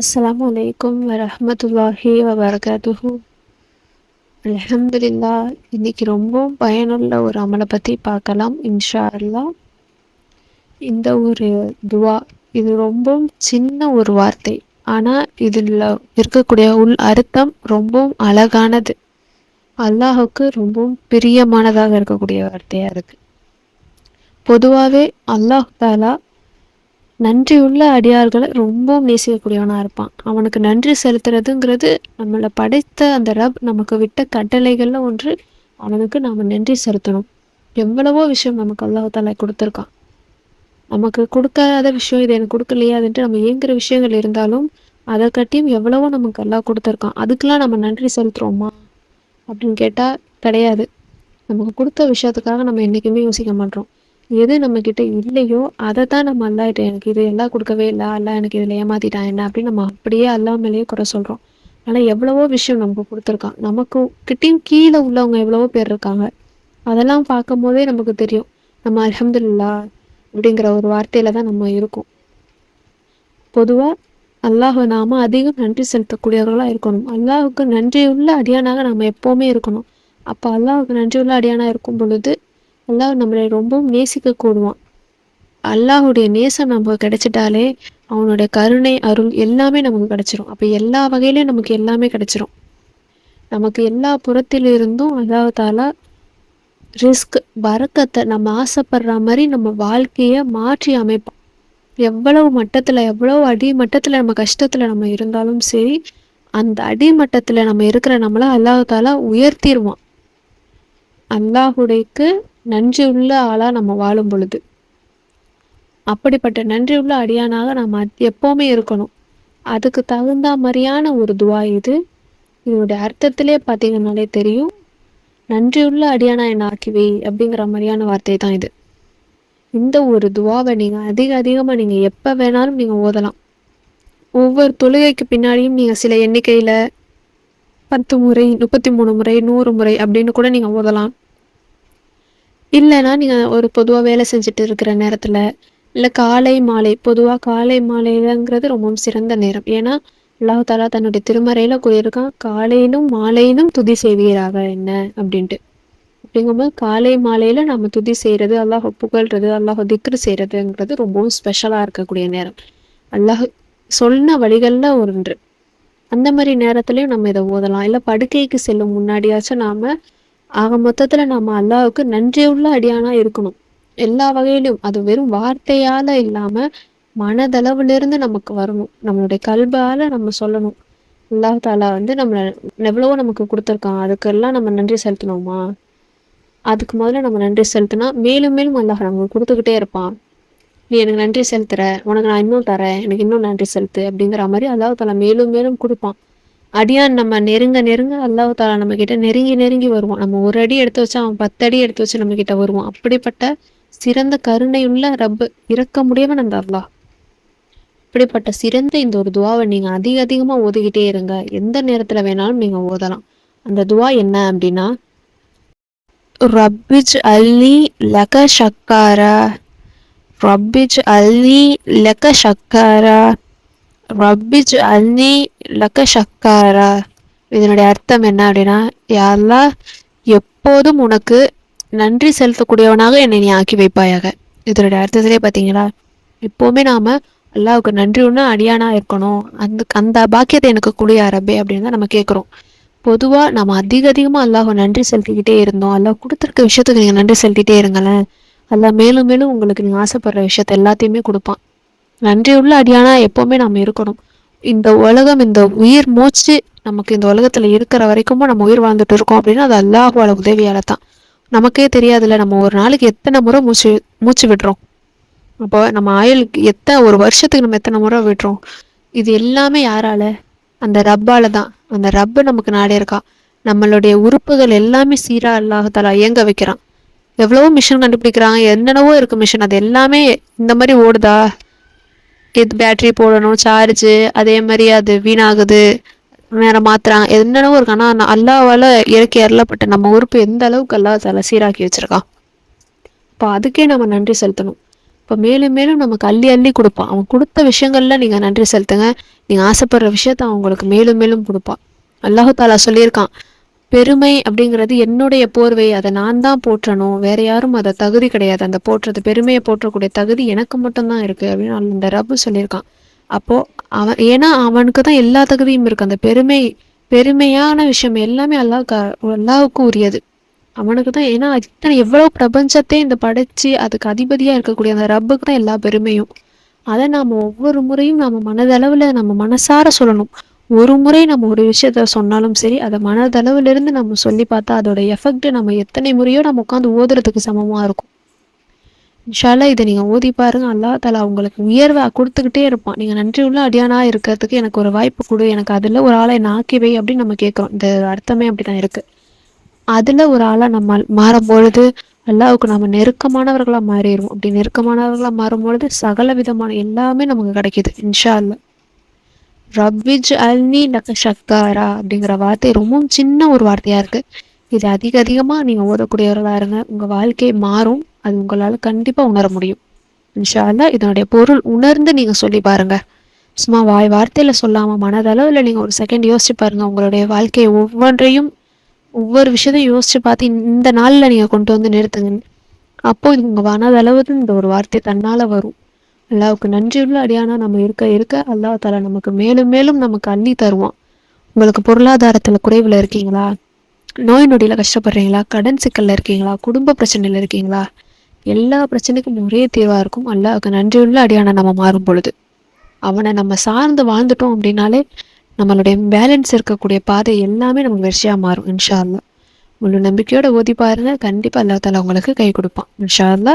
அஸ்ஸலாமு அலைக்கும் வரஹ்மத்துல்லாஹி வபரகாத்துஹு அல்ஹம்துலில்லா இன்னைக்கு ரொம்ப பயனுள்ள ஒரு அமலை பற்றி பார்க்கலாம் இன்ஷா அல்லாஹ் இந்த ஒரு துவா இது ரொம்ப சின்ன ஒரு வார்த்தை. ஆனால் இதில் இருக்கக்கூடிய உள் அர்த்தம் ரொம்பவும் அழகானது. அல்லாஹுக்கு ரொம்பவும் பிரியமானதாக இருக்கக்கூடிய வார்த்தையாக இருக்குது பொதுவாகவே அல்லாஹ் தாலா நன்றியுள்ள அடியார்களை ரொம்பவும் நேசிக்கக்கூடியவனாக இருப்பான். அவனுக்கு நன்றி செலுத்துறதுங்கிறது நம்மளை படைத்த அந்த ரப் நமக்கு விட்ட கட்டளைகளில் ஒன்று. அவனுக்கு நாம் நன்றி செலுத்தணும். எவ்வளவோ விஷயம் நமக்கு அல்லாஹால கொடுத்துருக்கான். நமக்கு கொடுக்காத விஷயம் இது எனக்கு கொடுக்கலையா அதுன்ட்டு நம்ம ஏங்குற விஷயங்கள் இருந்தாலும் அதை கட்டியும் எவ்வளவோ நமக்கு அல்லாஹ் கொடுத்துருக்கான். அதுக்கெல்லாம் நம்ம நன்றி செலுத்துகிறோமா அப்படின்னு கேட்டால் கிடையாது. நமக்கு கொடுத்த விஷயத்துக்காக நம்ம என்றைக்குமே யோசிக்க மாட்டோம். எது நம்மக்கிட்ட இல்லையோ அதை தான் நம்ம அல்லாட்ட எனக்கு இது எல்லாம் கொடுக்கவே இல்லை அல்ல எனக்கு இதில் ஏமாத்திட்டான் என்ன அப்படின்னு நம்ம அப்படியே அல்லா மேலேயே குறை சொல்கிறோம் ஆனால் எவ்வளவோ விஷயம் நமக்கு கொடுத்துருக்கான். நமக்கு கிட்டேயும் கீழே உள்ளவங்க எவ்வளவோ பேர் இருக்காங்க. அதெல்லாம் பார்க்கும் போதே நமக்கு தெரியும். நம்ம அலமதுல்லா அப்படிங்கிற ஒரு வார்த்தையில தான் நம்ம இருக்கோம். பொதுவாக அல்லாஹ் நாம அதிகம் நன்றி செலுத்தக்கூடியவர்களாக இருக்கணும். அல்லாஹுக்கு நன்றியுள்ள அடியானாக நம்ம எப்போவுமே இருக்கணும். அப்போ அல்லாஹுக்கு நன்றியுள்ள அடியானாக இருக்கும் பொழுது அல்லாஹ் நம்மளை ரொம்பவும் நேசிக்க கூடுவான் அல்லாஹுடைய நேசம் நமக்கு கிடைச்சிட்டாலே அவனுடைய கருணை அருள் எல்லாமே நமக்கு கிடைச்சிரும். அப்போ எல்லா வகையிலையும் நமக்கு எல்லாமே கிடைச்சிரும். நமக்கு எல்லா புறத்திலிருந்தும் அல்லாஹாலா ரிஸ்க் வரக்கத்தை நம்ம ஆசைப்படுற மாதிரி நம்ம வாழ்க்கையை மாற்றி அமைப்போம் எவ்வளவு மட்டத்தில் எவ்வளவு அடி மட்டத்தில் நம்ம கஷ்டத்தில் நம்ம இருந்தாலும் சரி அந்த அடிமட்டத்தில் நம்ம இருக்கிற நம்மளை அல்லாஹாலா உயர்த்திடுவான் அல்லாஹுடைக்கு நன்றி உள்ள ஆளாக நம்ம வாழும் பொழுது. அப்படிப்பட்ட நன்றி உள்ள அடியானாக நம்ம எப்போவுமே இருக்கணும். அதுக்கு தகுந்த மாதிரியான ஒரு துவா இது. இதனுடைய அர்த்தத்திலே பார்த்தீங்கன்னாலே தெரியும். நன்றியுள்ள அடியானா என்ன ஆக்கிவி அப்படிங்கிற மாதிரியான வார்த்தை தான் இது. இந்த ஒரு துவாவை நீங்கள் அதிக அதிகமாக நீங்கள் எப்போ வேணாலும் நீங்கள் ஓதலாம். ஒவ்வொரு தொழுகைக்கு பின்னாடியும் நீங்கள் சில எண்ணிக்கையில் பத்து முறை முப்பத்தி மூணு முறை நூறு முறை அப்படின்னு கூட நீங்கள் ஓதலாம். இல்லைன்னா நீங்கள் ஒரு பொதுவாக வேலை செஞ்சுட்டு இருக்கிற நேரத்தில் இல்லை காலை மாலை பொதுவாக காலை மாலைங்கிறது ரொம்பவும் சிறந்த நேரம். ஏன்னா அல்லாஹ் தாலா தன்னுடைய திருமறையில் கூறியிருக்கான் காலையிலும் மாலையிலும் துதி செய்வீராக என்ன? அப்படின்ட்டு. அப்படிங்கும்போது காலை மாலையில் நம்ம துதி செய்கிறது அல்லாஹ் புகழ்றது அல்லாஹ் திக்ரு செய்கிறதுங்கிறது ரொம்பவும் ஸ்பெஷலாக இருக்கக்கூடிய நேரம். அல்லாஹ் சொன்ன வழிகளில் ஒன்று. அந்த மாதிரி நேரத்துலையும் நம்ம இதை ஓதலாம். இல்லை படுக்கைக்கு செல்லும் முன்னாடியாச்சும் நாம் ஆக மொத்தத்தில் நம்ம அல்லாவுக்கு நன்றியுள்ள அடியானாக இருக்கணும். எல்லா வகையிலும் அது வெறும் வார்த்தையால் இல்லாமல் மனதளவுலேருந்து நமக்கு வரணும். நம்மளுடைய கல்பால் நம்ம சொல்லணும். அல்லாஹ் தாலா வந்து நம்மளை எவ்வளவோ நமக்கு கொடுத்துருக்கான். அதுக்கெல்லாம் நம்ம நன்றி செலுத்தணுமா? அதுக்கு முதல்ல நம்ம நன்றி செலுத்தினா மேலும் மேலும் அல்லாஹ் நமக்கு கொடுத்துக்கிட்டே இருப்பான். நீ எனக்கு நன்றி செலுத்துற. உனக்கு நான் இன்னும் தரேன். எனக்கு இன்னும் நன்றி செலுத்து அப்படிங்கிற மாதிரி அல்லாஹ் தாலா மேலும் மேலும் கொடுப்பான். அடியான் நம்ம நெருங்க நெருங்க அல்லாஹ் தாலா நம்ம கிட்ட நெருங்கி நெருங்கி வருவான். நம்ம ஒரு அடி எடுத்து வச்சா அவன் பத்து அடி எடுத்து வச்சு நம்ம கிட்ட வருவான். அப்படிப்பட்ட சிறந்த கருணையுள்ள ரப்பு இறக்க முடியவன் அந்த அல்லாஹ். இப்படிப்பட்ட சிறந்த இந்த ஒரு துவாவை நீங்க அதிக அதிகமா ஓதிக்கிட்டே இருங்க. எந்த நேரத்துல வேணாலும் நீங்க ஓதலாம். அந்த துவா என்ன அப்படின்னா ரப்பிஜ் அல்லி லக ஷக்காரா. ரப்பிஜ் அல்லி லக ஷக்காரா. ரப்பிஜ் அன்னி லக்க ஷக்காரா? இதனுடைய அர்த்தம் என்ன அப்படின்னா யாரெல்லாம் எப்போதும் உனக்கு நன்றி செலுத்தக்கூடியவனாக என்னை நீ ஆக்கி வைப்பாயாக. இதனுடைய அர்த்தத்திலே பார்த்தீங்களா? எப்போவுமே நாம் அல்லாவுக்கு நன்றி ஒன்று அடியானா இருக்கணும். அந்த அந்த பாக்கியத்தை எனக்கு குடியா ரப்பே அப்படின்னு தான் நம்ம கேட்குறோம். பொதுவாக நம்ம அதிக அதிகமாக அல்லாஹ் நன்றி செலுத்திக்கிட்டே இருந்தோம். அல்லாஹ் கொடுத்துருக்க விஷயத்துக்கு நீங்கள் நன்றி செலுத்திகிட்டே இருங்களேன். அல்லாஹ் மேலும் மேலும் உங்களுக்கு நீங்கள் ஆசைப்படுற விஷயத்த எல்லாத்தையுமே கொடுப்பான். நன்றியுள்ள அடியானா எப்போவுமே நம்ம இருக்கணும். இந்த உலகம் இந்த உயிர் மூச்சு நமக்கு இந்த உலகத்தில் இருக்கிற வரைக்கும் நம்ம உயிர் வாழ்ந்துட்டு இருக்கோம் அப்படின்னா அது அல்லாஹோட உதவியால தான் நமக்கே தெரியாதுல்ல நம்ம ஒரு நாளைக்கு எத்தனை முறை மூச்சு மூச்சு விடுறோம். அப்போ நம்ம ஆயுளுக்கு எத்தனை ஒரு வருஷத்துக்கு நம்ம எத்தனை முறை விடுறோம்? இது எல்லாமே யாரால? அந்த ரப்பால தான் அந்த ரப்பு நமக்கு நாடே இருக்கா. நம்மளுடைய உறுப்புகள் எல்லாமே சீரா அல்லாஹால இயங்க வைக்கிறான். எவ்வளவோ மிஷின் கண்டுபிடிக்கிறாங்க என்னென்னவோ இருக்கு மிஷின். அது எல்லாமே இந்த மாதிரி ஓடுதா? இது பேட்ரி போடணும் சார்ஜு அதே மாதிரி அது வீணாகுது. நேரம் மாத்துறாங்க என்னென்னவோ இருக்கு. ஆனால் அல்லாவால் இயற்கை அருளப்பட்ட நம்ம உறுப்பு எந்த அளவுக்கு அல்லா தலை சீராக்கி வச்சிருக்கான் இப்போ அதுக்கே நம்ம நன்றி செலுத்தணும். இப்போ மேலும் மேலும் நமக்கு அள்ளி அள்ளி கொடுப்பான். அவன் கொடுத்த விஷயங்கள்ல நீங்கள் நன்றி செலுத்துங்க. நீங்கள் ஆசைப்படுற விஷயத்த அவங்களுக்கு மேலும் மேலும் கொடுப்பான். அல்லாஹு தாலா சொல்லியிருக்கான். பெருமை அப்படிங்கிறது என்னுடைய போர்வை அதை நான் தான் போற்றணும். வேற யாரும் அதை தகுதி கிடையாது. அந்த போற்றுறது பெருமையை போற்றக்கூடிய தகுதி எனக்கு மட்டும்தான் இருக்கு அப்படின்னு அந்த ரபு சொல்லியிருக்கான். அப்போ அவன் ஏன்னா அவனுக்கு தான் எல்லா தகுதியும் இருக்கு. அந்த பெருமை பெருமையான விஷயம் எல்லாமே அல்லாஹ் அல்லாவுக்கும் உரியது. அவனுக்கு தான் ஏன்னா இத்தனை எவ்வளவு பிரபஞ்சத்தை இந்த படைச்சு அதுக்கு அதிபதியா இருக்கக்கூடிய அந்த ரப்புக்கு தான் எல்லா பெருமையும். அதை நாம ஒவ்வொரு முறையும் நம்ம மனதளவுல நம்ம மனசார சொல்லணும். ஒரு முறை நம்ம ஒரு விஷயத்த சொன்னாலும் சரி அதை மனதளவுலேருந்து நம்ம சொல்லி பார்த்தா அதோட எஃபெக்ட் நம்ம எத்தனை முறையோ நம்ம உட்காந்து ஓதுறதுக்கு சமமாக இருக்கும். இன்ஷால்லா இதை நீங்கள் ஓதி பாருங்க. அல்லா தலா உங்களுக்கு உயர்வை கொடுத்துக்கிட்டே இருப்பான். நீங்கள் நன்றி உள்ள அடியானா இருக்கிறதுக்கு எனக்கு ஒரு வாய்ப்பு கொடு. எனக்கு அதில் ஒரு ஆளை நாக்கிவை அப்படின்னு நம்ம கேட்குறோம். இந்த அர்த்தமே அப்படிதான் இருக்குது அதில் ஒரு ஆளாக நம்ம மாறும்பொழுது அல்லாவுக்கு நம்ம நெருக்கமானவர்களாக மாறிடுவோம். அப்படி நெருக்கமானவர்களாக மாறும்பொழுது சகல விதமான எல்லாமே நமக்கு கிடைக்குது. இன்ஷா அல்லா ரவ்விஜ் அல்னி லக்க ஷக்காரா அப்படிங்கிற வார்த்தை ரொம்பவும் சின்ன ஒரு வார்த்தையா இருக்கு. இது அதிக அதிகமா நீங்க ஓதக்கூடியவர்களா இருங்க. உங்க வாழ்க்கை மாறும். அது உங்களால கண்டிப்பா உணர முடியும். இன்ஷால்லா இதனுடைய பொருள் உணர்ந்து நீங்க சொல்லி பாருங்க. சும்மா வாய் வார்த்தையில சொல்லாம மனதளவில் நீங்க ஒரு செகண்ட் யோசிச்சு பாருங்க. உங்களுடைய வாழ்க்கையை ஒவ்வொன்றையும் ஒவ்வொரு விஷயத்தையும் யோசிச்சு பார்த்து இந்த நாள்ல நீங்க கொண்டு வந்து நிறுத்துங்க. அப்போ இது உங்க மனதளவுக்கு இந்த ஒரு வார்த்தை தன்னால வரும். அல்லாவுக்கு நன்றியுள்ள அடியானா நம்ம இருக்க இருக்க அல்லாஹ் தாலா நமக்கு மேலும் மேலும் நமக்கு அள்ளி தருவான். உங்களுக்கு பொருளாதாரத்தில் குறைவில் இருக்கீங்களா? நோய் நொடியில் கஷ்டப்படுறீங்களா? கடன் சிக்கலில் இருக்கீங்களா? குடும்ப பிரச்சனையில் இருக்கீங்களா? எல்லா பிரச்சனைக்கும் ஒரே தீர்வாக இருக்கும். அல்லாவுக்கு நன்றியுள்ள அடியானா நம்ம மாறும் பொழுது. அவனை நம்ம சார்ந்து வாழ்ந்துட்டோம் அப்படின்னாலே நம்மளுடைய பேலன்ஸ் இருக்கக்கூடிய பாதை எல்லாமே நமக்கு வெற்றியா மாறும் இன்ஷா அல்லா முழு நம்பிக்கையோட ஓதி பாருங்க. கண்டிப்பாக அல்லா தாலா உங்களுக்கு கை கொடுப்பான் இன்ஷா அல்லா